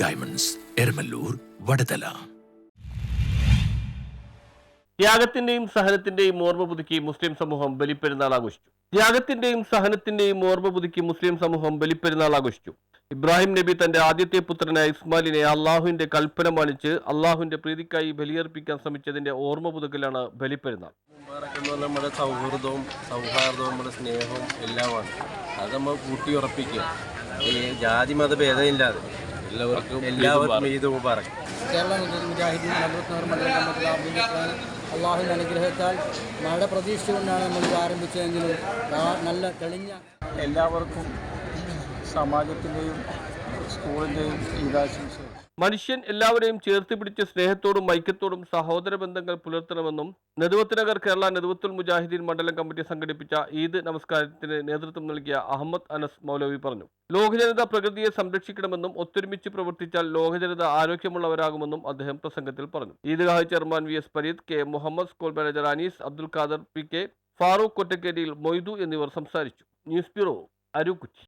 Diamonds Eramallur Vadathala ത്യാഗത്തിന്റെയും സഹനത്തിന്റെയും ഓർമ്മ പുതുക്കി മുസ്ലിം സമൂഹം ബലിപ്പെരുന്നാൾ ആഘോഷിച്ചു. ത്യാഗത്തിന്റെയും സഹനത്തിന്റെയും ഓർമ്മ പുതുക്കി മുസ്ലിം സമൂഹം ബലിപ്പെരുന്നാൾ ആഘോഷിച്ചു. ഇബ്രാഹിം നബി തന്റെ ആദ്യത്തെ പുത്രനായ ഇസ്മാലിനെ അള്ളാഹുവിന്റെ കൽപ്പന മാനിച്ച് അള്ളാഹുവിന്റെ പ്രീതിക്കായി ബലിയർപ്പിക്കാൻ ശ്രമിച്ചതിന്റെ ഓർമ്മ പുതുക്കലാണ് ബലിപ്പെരുന്നാൾ. നമ്മുടെ സൗഹൃദവും സൗഹാർദ്ദവും നമ്മുടെ സ്നേഹവും എല്ലാമാണ്. അത് നമ്മൾ കൂട്ടിയുറപ്പിക്കുക ഈ ജാതി മത ഭേദമില്ലാതെ എല്ലാവർക്കും എല്ലാവർക്കും ഈദ് മുബാറക്ക് കേരള മുജാഹിദീൻ നബുത്നഗർ മണ്ഡലം കമ്മിറ്റി ആഭിമുഖ്യത്തിലാണ് അള്ളാഹുവിന്റെ അനുഗ്രഹത്താൽ മഴ പ്രതീക്ഷിച്ചുകൊണ്ടാണ് നമ്മൾ ഇത് ആരംഭിച്ചതെങ്കിലും നല്ല തെളിഞ്ഞ എല്ലാവർക്കും സമാജത്തിന്റെയും സ്കൂളിന്റെയും ഈദാശംസകൾ. മനുഷ്യൻ എല്ലാവരെയും ചേർത്ത് പിടിച്ച് സ്നേഹത്തോടും ഐക്യത്തോടും സഹോദര ബന്ധങ്ങൾ പുലർത്തണമെന്നും നെതുവത്ത് നഗർ കേരള നെതുവത്തുൽ മുജാഹിദീൻ മണ്ഡലം കമ്മിറ്റി സംഘടിപ്പിച്ച ഈദ് നമസ്കാരത്തിന് നേതൃത്വം നൽകിയ അഹമ്മദ് അനസ് മൗലവി പറഞ്ഞു. ലോകജനത പ്രകൃതിയെ സംരക്ഷിക്കണമെന്നും ഒത്തൊരുമിച്ച് പ്രവർത്തിച്ചാൽ ലോകജനത ആരോഗ്യമുള്ളവരാകുമെന്നും അദ്ദേഹം പ്രസംഗത്തിൽ പറഞ്ഞു. Eidgah chairman V S Pareed K Muhammad school manager Anees Abdul Khader P K Farooq കൊറ്റക്കേരിയിൽ Moidu എന്നിവർ സംസാരിച്ചു. News bureau Arookutty.